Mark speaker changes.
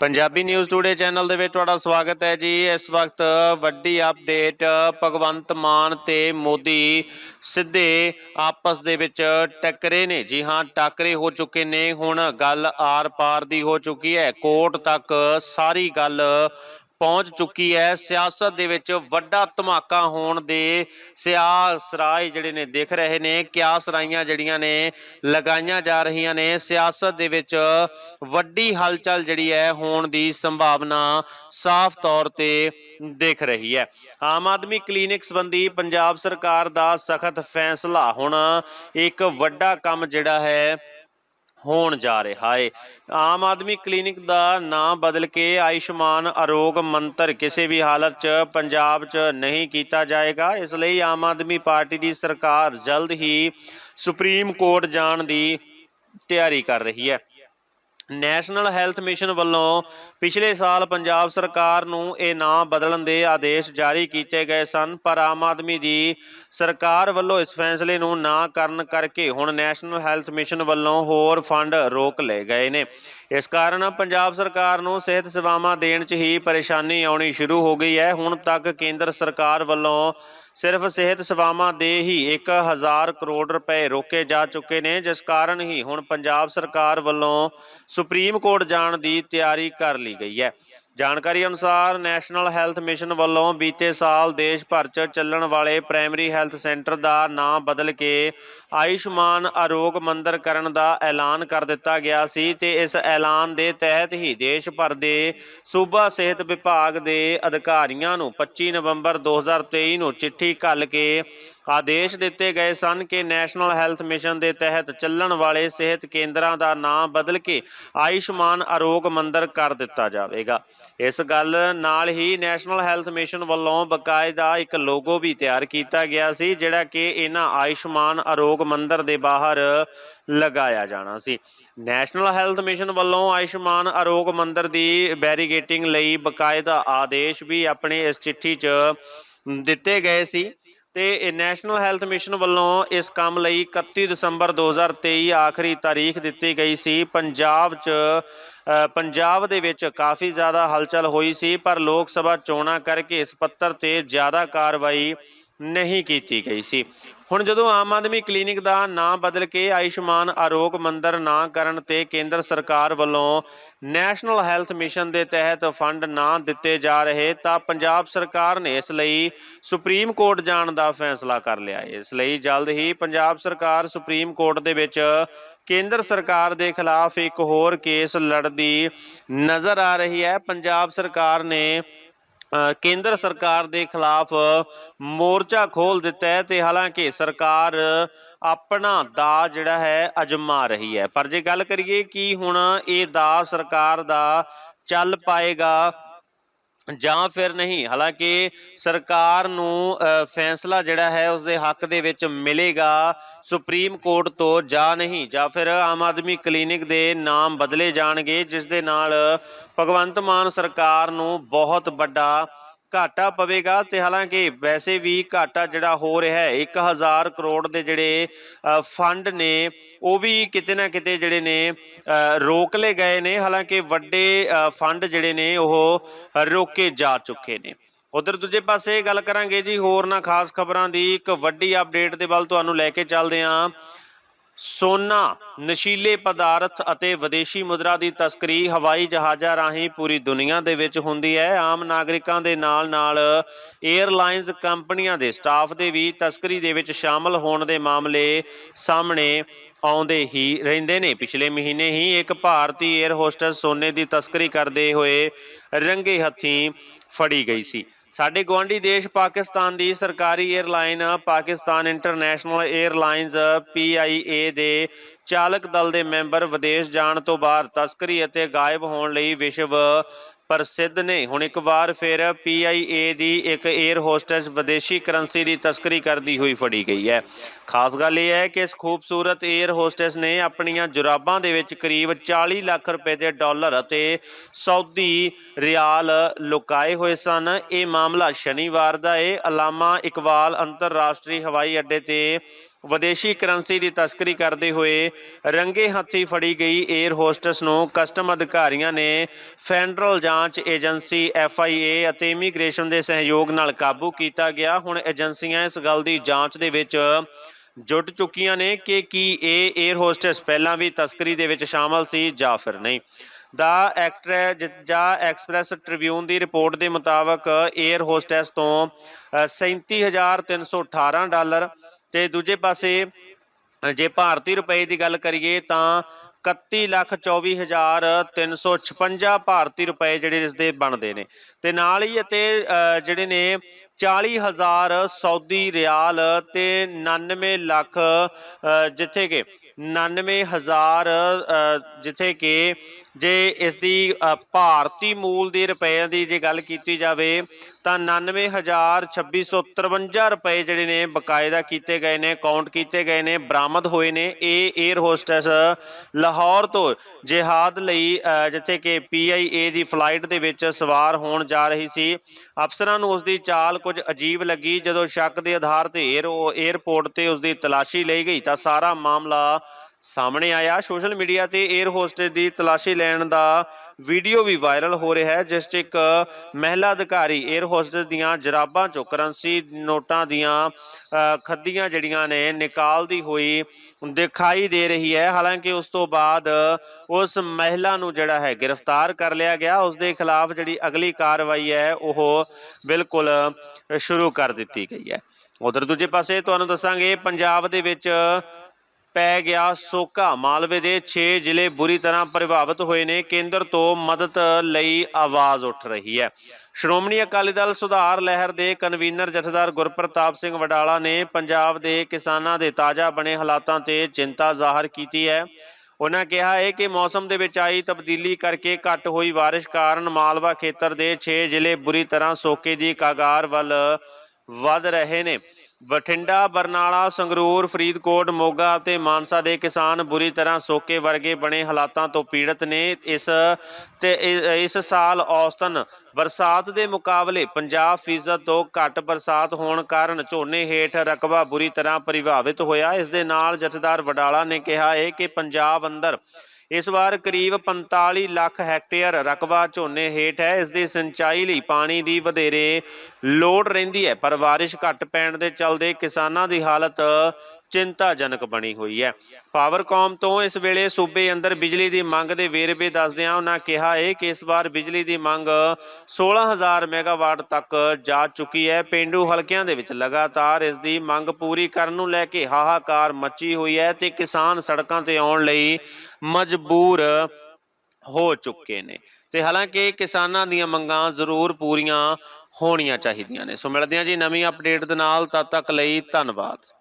Speaker 1: Punjabi news today channel ਦੇ ਵਿੱਚ ਤੁਹਾਡਾ ਸਵਾਗਤ ਹੈ ਜੀ। ਇਸ ਵਕਤ ਵੱਡੀ ਅਪਡੇਟ, ਭਗਵੰਤ ਮਾਨ ਤੇ ਮੋਦੀ ਸਿੱਧੇ ਆਪਸ ਦੇ ਵਿੱਚ ਟੱਕਰੇ ਨੇ। ਜੀ ਹਾਂ, ਟੱਕਰੇ ਹੋ ਚੁੱਕੇ ਨੇ। ਹੁਣ ਗੱਲ ਆਰ-ਪਾਰ ਦੀ ਹੋ ਚੁੱਕੀ ਹੈ। ਕੋਰਟ ਤੱਕ ਸਾਰੀ ਗੱਲ ਪਹੁੰਚ ਚੁੱਕੀ ਹੈ। ਸਿਆਸਤ ਦੇ ਵਿੱਚ ਵੱਡਾ ਧਮਾਕਾ ਹੋਣ ਦੇ ਸਿਆਸਰਾਏ ਜਿਹੜੇ ਨੇ ਦਿਖ ਰਹੇ ਨੇ ਕਿਆਸਰਾਈਆਂ ਜਿਹੜੀਆਂ ਨੇ ਲਗਾਈਆਂ ਜਾ ਰਹੀਆਂ ਨੇ। ਸਿਆਸਤ ਦੇ ਵਿੱਚ ਵੱਡੀ ਹਲਚਲ ਜਿਹੜੀ ਹੈ ਹੋਣ ਦੀ ਸੰਭਾਵਨਾ ਸਾਫ਼ ਤੌਰ ਤੇ ਦਿਖ ਰਹੀ ਹੈ। ਆਮ ਆਦਮੀ ਕਲੀਨਿਕ ਸੰਬੰਧੀ ਪੰਜਾਬ ਸਰਕਾਰ ਦਾ ਸਖਤ ਫੈਸਲਾ ਹੁਣ ਇੱਕ ਵੱਡਾ ਕੰਮ ਜਿਹੜਾ ਹੈ ਹੋਣ ਜਾ ਰਿਹਾ ਹੈ ਆਮ ਆਦਮੀ ਕਲੀਨਿਕ ਦਾ ਨਾਮ ਬਦਲ ਕੇ ਆਯੁਸ਼ਮਾਨ ਆਰੋਗ ਮੰਤਰ ਕਿਸੇ ਵੀ ਹਾਲਤ 'ਚ ਪੰਜਾਬ 'ਚ ਨਹੀਂ ਕੀਤਾ ਜਾਏਗਾ। ਇਸ ਲਈ ਆਮ ਆਦਮੀ ਪਾਰਟੀ ਦੀ ਸਰਕਾਰ ਜਲਦ ਹੀ ਸੁਪਰੀਮ ਕੋਰਟ ਜਾਣ ਦੀ ਤਿਆਰੀ ਕਰ ਰਹੀ ਹੈ। ਨੈਸ਼ਨਲ ਹੈਲਥ ਮਿਸ਼ਨ ਵੱਲੋਂ ਪਿਛਲੇ ਸਾਲ ਪੰਜਾਬ ਸਰਕਾਰ ਨੂੰ ਇਹ ਨਾਂ ਬਦਲਣ ਦੇ ਆਦੇਸ਼ ਜਾਰੀ ਕੀਤੇ ਗਏ ਸਨ, ਪਰ ਆਮ ਆਦਮੀ ਦੀ ਸਰਕਾਰ ਵੱਲੋਂ ਇਸ ਫੈਸਲੇ ਨੂੰ ਨਾ ਕਰਨ ਕਰਕੇ ਹੁਣ ਨੈਸ਼ਨਲ ਹੈਲਥ ਮਿਸ਼ਨ ਵੱਲੋਂ ਹੋਰ ਫੰਡ ਰੋਕ ਲਏ ਗਏ ਨੇ। ਇਸ ਕਾਰਨ ਪੰਜਾਬ ਸਰਕਾਰ ਨੂੰ ਸਿਹਤ ਸੇਵਾਵਾਂ ਦੇਣ 'ਚ ਹੀ ਪਰੇਸ਼ਾਨੀ ਆਉਣੀ ਸ਼ੁਰੂ ਹੋ ਗਈ ਹੈ। ਹੁਣ ਤੱਕ ਕੇਂਦਰ ਸਰਕਾਰ ਵੱਲੋਂ ਸਿਰਫ ਸਿਹਤ ਸੇਵਾਵਾਂ ਦੇ ਹੀ 1000 ਕਰੋੜ ਰੁਪਏ ਰੋਕੇ ਜਾ ਚੁੱਕੇ ਨੇ, ਜਿਸ ਕਾਰਨ ਹੀ ਹੁਣ ਪੰਜਾਬ ਸਰਕਾਰ ਵੱਲੋਂ ਸੁਪਰੀਮ ਕੋਰਟ ਜਾਣ ਦੀ ਤਿਆਰੀ ਕਰ ਲਈ ਗਈ ਹੈ। ਜਾਣਕਾਰੀ ਅਨੁਸਾਰ ਨੈਸ਼ਨਲ ਹੈਲਥ ਮਿਸ਼ਨ ਵੱਲੋਂ ਬੀਤੇ ਸਾਲ ਦੇਸ਼ ਭਰ 'ਚ ਚੱਲਣ ਵਾਲੇ ਪ੍ਰਾਇਮਰੀ ਹੈਲਥ ਸੈਂਟਰ ਦਾ ਨਾਮ ਬਦਲ ਕੇ ਆਯੁਸ਼ਮਾਨ ਆਰੋਗ ਮੰਦਰ ਕਰਨ ਦਾ ਐਲਾਨ ਕਰ ਦਿੱਤਾ ਗਿਆ ਸੀ ਤੇ ਇਸ ਐਲਾਨ ਦੇ ਤਹਿਤ ਹੀ ਦੇਸ਼ ਭਰ ਦੇ ਸੂਬਾ ਸਿਹਤ ਵਿਭਾਗ ਦੇ ਅਧਿਕਾਰੀਆਂ ਨੂੰ 25 ਨਵੰਬਰ 2023 ਨੂੰ ਚਿੱਠੀ ਘੱਲ ਕੇ ਆਦੇਸ਼ ਦਿੱਤੇ ਗਏ ਸਨ ਕਿ ਨੈਸ਼ਨਲ ਹੈਲਥ ਮਿਸ਼ਨ ਦੇ ਤਹਿਤ ਚੱਲਣ ਵਾਲੇ ਸਿਹਤ ਕੇਂਦਰਾਂ ਦਾ ਨਾਮ ਬਦਲ ਕੇ ਆਯੁਸ਼ਮਾਨ ਆਰੋਗ ਮੰਦਰ ਕਰ ਦਿੱਤਾ ਜਾਵੇਗਾ। ਇਸ ਗੱਲ ਨਾਲ ਹੀ ਨੈਸ਼ਨਲ ਹੈਲਥ ਮਿਸ਼ਨ ਵੱਲੋਂ ਬਕਾਇਦਾ ਇੱਕ ਲੋਗੋ ਵੀ ਤਿਆਰ ਕੀਤਾ ਗਿਆ ਸੀ, ਜਿਹੜਾ ਕਿ ਇਹਨਾਂ ਆਯੁਸ਼ਮਾਨ ਆਰੋਗ ਮੰਦਰ ਦੇ ਬਾਹਰ ਲਗਾਇਆ ਜਾਣਾ ਸੀ। ਨੈਸ਼ਨਲ ਹੈਲਥ ਮਿਸ਼ਨ ਵੱਲੋਂ ਆਯੁਸ਼ਮਾਨ ਆਰੋਗ ਮੰਦਰ ਦੀ ਬੈਰੀਗੇਟਿੰਗ ਲਈ ਬਕਾਇਦਾ ਆਦੇਸ਼ ਵੀ ਆਪਣੇ ਇਸ ਚਿੱਠੀ 'ਚ ਦਿੱਤੇ ਗਏ ਸੀ ਤੇ ਨੈਸ਼ਨਲ ਹੈਲਥ ਮਿਸ਼ਨ ਵੱਲੋਂ ਇਸ ਕੰਮ ਲਈ 31 ਦਸੰਬਰ 2023 ਆਖਰੀ ਤਾਰੀਖ ਦਿੱਤੀ ਗਈ ਸੀ। ਪੰਜਾਬ 'ਚ ਅ, ਪੰਜਾਬ ਦੇ ਵਿੱਚ ਕਾਫੀ ਜ਼ਿਆਦਾ ਹਲਚਲ ਹੋਈ ਸੀ ਪਰ ਲੋਕ ਸਭਾ ਚੋਣਾਂ ਕਰਕੇ ਇਸ ਪੱਤਰ ਤੇ ਜ਼ਿਆਦਾ ਕਾਰਵਾਈ ਨਹੀਂ ਕੀਤੀ ਗਈ ਸੀ। ਹੁਣ ਜਦੋਂ ਆਮ ਆਦਮੀ ਕਲੀਨਿਕ ਦਾ ਨਾਂ ਬਦਲ ਕੇ ਆਯੁਸ਼ਮਾਨ ਆਰੋਗ ਮੰਦਰ ਨਾ ਕਰਨ ਤੇ ਕੇਂਦਰ ਸਰਕਾਰ ਵੱਲੋਂ ਨੈਸ਼ਨਲ ਹੈਲਥ ਮਿਸ਼ਨ ਦੇ ਤਹਿਤ ਫੰਡ ਨਾ ਦਿੱਤੇ ਜਾ ਰਹੇ ਤਾਂ ਪੰਜਾਬ ਸਰਕਾਰ ਨੇ ਇਸ ਲਈ ਸੁਪਰੀਮ ਕੋਰਟ ਜਾਣ ਦਾ ਫੈਸਲਾ ਕਰ ਲਿਆ ਇਸ ਲਈ ਜਲਦ ਹੀ ਪੰਜਾਬ ਸਰਕਾਰ ਸੁਪਰੀਮ ਕੋਰਟ ਦੇ ਵਿੱਚ ਕੇਂਦਰ ਸਰਕਾਰ ਦੇ ਖਿਲਾਫ ਇੱਕ ਹੋਰ ਕੇਸ ਲੜਦੀ ਨਜ਼ਰ ਆ ਰਹੀ ਹੈ। ਪੰਜਾਬ ਸਰਕਾਰ ਨੇ ਕੇਂਦਰ ਸਰਕਾਰ ਦੇ ਖਿਲਾਫ ਮੋਰਚਾ ਖੋਲ ਦਿੱਤਾ ਹੈ ਤੇ ਹਾਲਾਂਕਿ ਸਰਕਾਰ ਆਪਣਾ ਦਾ ਜਿਹੜਾ ਹੈ ਅਜਮਾ ਰਹੀ ਹੈ। ਪਰ ਜੇ ਗੱਲ ਕਰੀਏ ਕਿ ਹੁਣ ਇਹ ਦਾ ਸਰਕਾਰ ਦਾ ਚੱਲ ਪਾਏਗਾ ਜਾਂ ਫਿਰ ਨਹੀਂ, ਹਾਲਾਂਕਿ ਸਰਕਾਰ ਨੂੰ ਫੈਸਲਾ ਜਿਹੜਾ ਹੈ ਉਸ ਦੇ ਹੱਕ ਦੇ ਵਿੱਚ ਮਿਲੇਗਾ, ਸੁਪਰੀਮ ਕੋਰਟ ਤੋਂ ਜਾਂ ਨਹੀਂ, ਜਾਂ ਫਿਰ ਆਮ ਆਦਮੀ ਕਲੀਨਿਕ ਦੇ ਨਾਮ ਬਦਲੇ ਜਾਣਗੇ, ਜਿਸ ਦੇ ਨਾਲ ਭਗਵੰਤ ਮਾਨ ਸਰਕਾਰ ਨੂੰ ਬਹੁਤ ਵੱਡਾ ਘਾਟਾ ਪਵੇਗਾ ਤੇ ਹਾਲਾਂਕਿ ਵੈਸੇ ਵੀ ਘਾਟਾ ਜਿਹੜਾ ਹੋ ਰਿਹਾ ਹੈ 1000 ਕਰੋੜ ਦੇ ਜਿਹੜੇ ਫੰਡ ਨੇ, ਉਹ ਵੀ ਕਿਤੇ ਨਾ ਕਿਤੇ ਜਿਹੜੇ ਨੇ ਰੋਕ ਲਏ ਗਏ ਨੇ। ਹਾਲਾਂਕਿ ਵੱਡੇ ਫੰਡ ਜਿਹੜੇ ਨੇ, ਉਹ ਰੋਕੇ ਜਾ ਚੁੱਕੇ ਨੇ। ਉਧਰ ਦੂਜੇ ਪਾਸੇ ਗੱਲ ਕਰਾਂਗੇ ਜੀ, ਹੋਰ ਨਾ ਖਾਸ ਖਬਰਾਂ ਦੀ। ਇੱਕ ਵੱਡੀ ਅਪਡੇਟ ਦੇ ਵੱਲ ਤੁਹਾਨੂੰ ਲੈ ਕੇ ਚੱਲਦੇ ਹਾਂ। ਸੋਨਾ, ਨਸ਼ੀਲੇ ਪਦਾਰਥ ਅਤੇ ਵਿਦੇਸ਼ੀ ਮੁਦਰਾ ਦੀ ਤਸਕਰੀ ਹਵਾਈ ਜਹਾਜ਼ਾਂ ਰਾਹੀਂ ਪੂਰੀ ਦੁਨੀਆ ਦੇ ਵਿੱਚ ਹੁੰਦੀ ਹੈ। ਆਮ ਨਾਗਰਿਕਾਂ ਦੇ ਨਾਲ-ਨਾਲ 에ਅਰਲਾਈਨਸ ਕੰਪਨੀਆਂ ਦੇ ਸਟਾਫ ਦੇ ਵੀ ਤਸਕਰੀ ਦੇ ਵਿੱਚ ਸ਼ਾਮਲ ਹੋਣ ਦੇ ਮਾਮਲੇ ਸਾਹਮਣੇ ਆਉਂਦੇ ਹੀ ਰਹਿੰਦੇ ਨੇ। ਪਿਛਲੇ ਮਹੀਨੇ ਹੀ ਇੱਕ ਭਾਰਤੀ 에ਅਰ ਹੋਸਟਸ ਸੋਨੇ ਦੀ ਤਸਕਰੀ ਕਰਦੇ ਹੋਏ ਰੰਗੇ ਹੱਥੀਂ ਫੜੀ ਗਈ ਸੀ। ਸਾਡੇ ਗਵਾਂਢੀ ਦੇਸ਼ ਪਾਕਿਸਤਾਨ ਦੀ ਸਰਕਾਰੀ airline Pakistan international airlines PIA ਦੇ ਚਾਲਕ ਦਲ ਦੇ ਮੈਂਬਰ ਵਿਦੇਸ਼ ਜਾਣ ਤੋਂ ਬਾਅਦ ਤਸਕਰੀ ਅਤੇ ਗਾਇਬ ਹੋਣ ਲਈ ਵਿਸ਼ਵ ਪ੍ਰਸਿੱਧ ਨੇ। ਹੁਣ ਇੱਕ ਵਾਰ ਫਿਰ PIA ਦੀ ਇੱਕ 에ਅਰ ਹੋਸਟਸ ਵਿਦੇਸ਼ੀ ਕਰੰਸੀ ਦੀ ਤਸਕਰੀ ਕਰਦੀ ਹੋਈ ਫੜੀ ਗਈ ਹੈ। ਖਾਸ ਗੱਲ ਇਹ ਹੈ ਕਿ ਇਸ ਖੂਬਸੂਰਤ 에ਅਰ ਹੋਸਟਸ ਨੇ ਆਪਣੀਆਂ ਜੁਰਾਬਾਂ ਦੇ ਵਿੱਚ ਕਰੀਬ 40 ਲੱਖ ਰੁਪਏ ਦੇ ਡਾਲਰ ਅਤੇ ਸਾਊਦੀ ਰਿਆਲ ਲੁਕਾਏ ਹੋਏ ਸਨ। ਇਹ ਮਾਮਲਾ ਸ਼ਨੀਵਾਰ ਦਾ ਹੈ ਅਲਾਮਾ ਇਕਬਾਲ ਅੰਤਰਰਾਸ਼ਟਰੀ ਹਵਾਈ ਅੱਡੇ ਤੇ ਵਿਦੇਸ਼ੀ ਕਰੰਸੀ ਦੀ ਤਸਕਰੀ ਕਰਦੇ ਹੋਏ ਰੰਗੇ ਹੱਥੀ ਫੜੀ ਗਈ 에ਅਰ ਹੋਸਟਸ ਨੂੰ ਕਸਟਮ ਅਧਿਕਾਰੀਆਂ ਨੇ ਫੈਡਰਲ ਜਾਂਚ ਏਜੰਸੀ ਐਫ ਆਈ ਏ ਅਤੇ ਇਮੀਗ੍ਰੇਸ਼ਨ ਦੇ ਸਹਿਯੋਗ ਨਾਲ ਕਾਬੂ ਕੀਤਾ ਗਿਆ। ਹੁਣ ਏਜੰਸੀਆਂ ਇਸ ਗੱਲ ਦੀ ਜਾਂਚ ਦੇ ਵਿੱਚ ਜੁਟ ਚੁੱਕੀਆਂ ਨੇ ਕਿ ਕੀ ਇਹ 에ਅਰ ਹੋਸਟਸ ਪਹਿਲਾਂ ਵੀ ਤਸਕਰੀ ਦੇ ਵਿੱਚ ਸ਼ਾਮਲ ਸੀ ਜਾਂ ਫਿਰ ਨਹੀਂ। ਦਾ ਐਕਟਰ ਜਾਂ ਐਕਸਪ੍ਰੈਸ ਟ੍ਰਿਬਿਊਨ ਦੀ ਰਿਪੋਰਟ ਦੇ ਮੁਤਾਬਕ 에ਅਰ ਹੋਸਟਸ ਤੋਂ 37318 ਡਾਲਰ ਤੇ ਦੂਜੇ ਪਾਸੇ ਜੇ ਭਾਰਤੀ ਰੁਪਏ ਦੀ ਗੱਲ ਕਰੀਏ ਤਾਂ 31,24,356 ਭਾਰਤੀ ਰੁਪਏ ਜਿਹੜੇ ਇਸ ਦੇ ਬਣਦੇ ਨੇ। ਤੇ ਨਾਲ ਹੀ ਅਤੇ ਅ, ਜਿਹੜੇ ਨੇ 40000 ਸਾਊਦੀ ਰਿਆਲ ਤੇ 99 ਲੱਖ ਜਿੱਥੇ ਕਿ 99000 ਅ, ਜਿੱਥੇ ਕਿ ਜੇ ਇਸ ਦੀ ਭਾਰਤੀ ਮੂਲ ਦੇ ਰੁਪਏ ਦੀ ਜੇ ਗੱਲ ਕੀਤੀ ਜਾਵੇ ਤਾਂ 99653 ਰੁਪਏ ਜਿਹੜੇ ਨੇ ਬਕਾਇਦਾ ਕੀਤੇ ਗਏ ਨੇ ਕਾਊਂਟ ਕੀਤੇ ਗਏ ਨੇ ਬਰਾਮਦ ਹੋਏ ਨੇ। ਇਹ 에ਅਰ ਹੋਸਟੈਸ ਲਾਹੌਰ ਤੋਂ ਜਿਹਾਦ ਲਈ ਜਿੱਥੇ ਕਿ ਪੀਆਈਏ ਦੀ ਫਲਾਈਟ ਦੇ ਵਿੱਚ ਸਵਾਰ ਹੋਣ ਜਾ ਰਹੀ ਸੀ। ਅਫਸਰਾਂ ਨੂੰ ਉਸ ਦੀ ਚਾਲ ਕੁਝ ਅਜੀਬ ਲੱਗੀ ਜਦੋਂ ਸ਼ੱਕ ਦੇ ਆਧਾਰ ਤੇ 에ਅਰ ਏਅਰਪੋਰਟ ਤੇ ਉਸ ਦੀ ਤਲਾਸ਼ੀ ਲਈ ਗਈ ਤਾਂ ਸਾਰਾ ਮਾਮਲਾ ਸਾਹਮਣੇ ਆਇਆ। ਸੋਸ਼ਲ ਮੀਡੀਆ ਤੇ 에ਅਰ ਹੋਸਟਸ ਦੀ ਤਲਾਸ਼ੀ ਲੈਣ ਦਾ ਵੀਡੀਓ ਵੀ ਵਾਇਰਲ ਹੋ ਰਿਹਾ ਹੈ, ਜਿਸ 'ਚ ਇੱਕ ਮਹਿਲਾ ਅਧਿਕਾਰੀ 에ਅਰ ਹੋਸਟਸ ਦੀਆਂ ਜਰਾਬਾਂ ਚੋਂ ਕਰੰਸੀ ਨੋਟਾਂ ਦੀਆਂ ਖੱਦੀਆਂ ਜਿਹੜੀਆਂ ਨੇ ਨਿਕਾਲਦੀ ਹੋਈ ਦਿਖਾਈ ਦੇ ਰਹੀ ਹੈ। ਹਾਲਾਂਕਿ ਉਸ ਤੋਂ ਬਾਅਦ ਉਸ ਮਹਿਲਾ ਨੂੰ ਜਿਹੜਾ ਹੈ ਗ੍ਰਿਫਤਾਰ ਕਰ ਲਿਆ ਗਿਆ। ਉਸ ਦੇ ਖਿਲਾਫ ਜਿਹੜੀ ਅਗਲੀ ਕਾਰਵਾਈ ਹੈ, ਉਹ ਬਿਲਕੁਲ ਸ਼ੁਰੂ ਕਰ ਦਿੱਤੀ ਗਈ ਹੈ। ਉਧਰ ਦੂਜੇ ਪਾਸੇ ਤੁਹਾਨੂੰ ਦੱਸਾਂਗੇ, ਪੰਜਾਬ ਦੇ ਵਿੱਚ ਪੈ ਗਿਆ ਸੋਕਾ। ਮਾਲਵੇ ਦੇ 6 ਜ਼ਿਲ੍ਹੇ ਬੁਰੀ ਤਰ੍ਹਾਂ ਪ੍ਰਭਾਵਿਤ ਹੋਏ ਨੇ। ਕੇਂਦਰ ਤੋਂ ਮਦਦ ਲਈ ਆਵਾਜ਼ ਉੱਠ ਰਹੀ ਹੈ। ਸ਼੍ਰੋਮਣੀ ਅਕਾਲੀ ਦਲ ਸੁਧਾਰ ਲਹਿਰ ਦੇ ਕਨਵੀਨਰ ਜਥੇਦਾਰ ਗੁਰਪ੍ਰਤਾਪ ਸਿੰਘ ਵਡਾਲਾ ਨੇ ਪੰਜਾਬ ਦੇ ਕਿਸਾਨਾਂ ਦੇ ਤਾਜ਼ਾ ਬਣੇ ਹਾਲਾਤਾਂ ਤੇ ਚਿੰਤਾ ਜ਼ਾਹਰ ਕੀਤੀ ਹੈ। ਉਹਨਾਂ ਕਿਹਾ ਹੈ ਕਿ ਮੌਸਮ ਦੇ ਵਿੱਚ ਆਈ ਤਬਦੀਲੀ ਕਰਕੇ ਘੱਟ ਹੋਈ ਬਾਰਿਸ਼ ਕਾਰਨ ਮਾਲਵਾ ਖੇਤਰ ਦੇ 6 ਜ਼ਿਲ੍ਹੇ ਬੁਰੀ ਤਰ੍ਹਾਂ ਸੋਕੇ ਦੀ ਕਾਗਾਰ ਵੱਲ ਵੱਧ ਰਹੇ ਨੇ। ਬਠਿੰਡਾ, ਬਰਨਾਲਾ, ਸੰਗਰੂਰ, ਫਰੀਦਕੋਟ, ਮੋਗਾ ਅਤੇ ਮਾਨਸਾ ਦੇ ਕਿਸਾਨ ਬੁਰੀ ਤਰ੍ਹਾਂ ਸੋਕੇ ਵਰਗੇ ਬਣੇ ਹਾਲਾਤਾਂ ਤੋਂ ਪੀੜਤ ਨੇ। ਇਸ ਤੇ ਇਸ ਸਾਲ ਔਸਤਨ ਬਰਸਾਤ ਦੇ ਮੁਕਾਬਲੇ 50% ਤੋਂ ਘੱਟ ਬਰਸਾਤ ਹੋਣ ਕਾਰਨ ਝੋਨੇ ਹੇਠ ਰਕਬਾ ਬੁਰੀ ਤਰ੍ਹਾਂ ਪ੍ਰਭਾਵਿਤ ਹੋਇਆ। ਇਸ ਦੇ ਨਾਲ ਜਥੇਦਾਰ ਵਡਾਲਾ ਨੇ ਕਿਹਾ ਹੈ ਕਿ ਪੰਜਾਬ ਅੰਦਰ ਇਸ ਵਾਰ ਕਰੀਬ 45 ਲੱਖ ਹੈਕਟੇਅਰ ਰਕਬਾ ਝੋਨੇ ਹੇਠ ਹੈ। ਇਸ ਦੀ ਸਿੰਚਾਈ ਲਈ ਪਾਣੀ ਦੀ ਵਧੇਰੇ ਲੋੜ ਰਹਿੰਦੀ ਹੈ। ਪਰ ਬਾਰਿਸ਼ ਘੱਟ ਪੈਣ ਦੇ ਚਲਦੇ ਕਿਸਾਨਾਂ ਦੀ ਹਾਲਤ ਚਿੰਤਾਜਨਕ ਬਣੀ ਹੋਈ ਹੈ। ਪਾਵਰਕਾਮ ਤੋਂ ਇਸ ਵੇਲੇ ਸੂਬੇ ਅੰਦਰ ਬਿਜਲੀ ਦੀ ਮੰਗ ਦੇ ਵੇਰਵੇ ਦੱਸਦਿਆਂ ਉਹਨਾਂ ਕਿਹਾ ਹੈ ਕਿ ਇਸ ਵਾਰ ਬਿਜਲੀ ਦੀ ਮੰਗ 16000 ਮੈਗਾਵਾਟ ਤੱਕ ਜਾ ਚੁੱਕੀ ਹੈ। ਪਿੰਡੂ ਹਲਕਿਆਂ ਦੇ ਵਿੱਚ ਲਗਾਤਾਰ ਇਸ ਦੀ ਮੰਗ ਪੂਰੀ ਕਰਨ ਨੂੰ ਲੈ ਕੇ ਹਾਹਾਕਾਰ ਮੱਚੀ ਹੋਈ ਹੈ ਤੇ ਕਿਸਾਨ ਸੜਕਾਂ ਤੇ ਆਉਣ ਲਈ ਮਜਬੂਰ ਹੋ ਚੁੱਕੇ ਨੇ। ਤੇ ਹਾਲਾਂਕਿ ਕਿਸਾਨਾਂ ਦੀਆਂ ਮੰਗਾਂ ਜ਼ਰੂਰ ਪੂਰੀਆਂ ਹੋਣੀਆਂ ਚਾਹੀਦੀਆਂ ਨੇ। ਸੋ ਮਿਲਦੇ ਹਾਂ ਜੀ ਨਵੀਂ ਅਪਡੇਟ ਦੇ ਨਾਲ। ਤਦ ਤੱਕ ਲਈ ਧੰਨਵਾਦ।